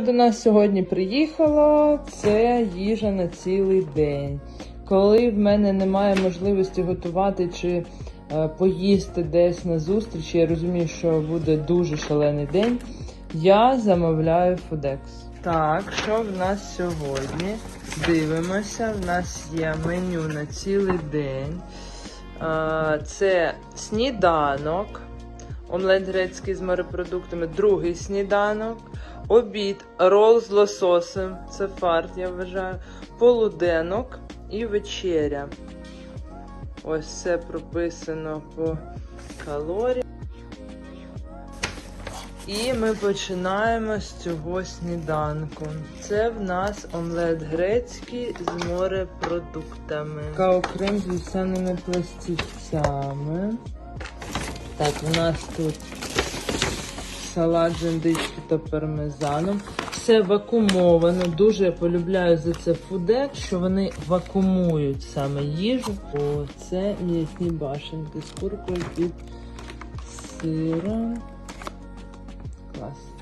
До нас сьогодні приїхало, це їжа на цілий день. Коли в мене немає можливості готувати чи е, поїсти десь на зустрічі, я розумію, що буде дуже шалений день. Я замовляю Фудекс. Так, що в нас сьогодні? Дивимося, в нас є меню на цілий день. Е, Це сніданок, омлет грецький з морепродуктами, другий сніданок, обід, рол з лососем, це фарт, я вважаю, полуденок і вечеря. Ось це прописано по калоріям. І ми починаємо з цього сніданку. Це в нас омлет грецький з морепродуктами. Каокрем з вівсяними пластівцями. Так, у нас тут салат з індички та пармезаном. Все вакуумовано. Дуже я полюбляю за це фудек, що вони вакуумують саме їжу. О, це м'ясні башенки з куркою під сиром. Клас.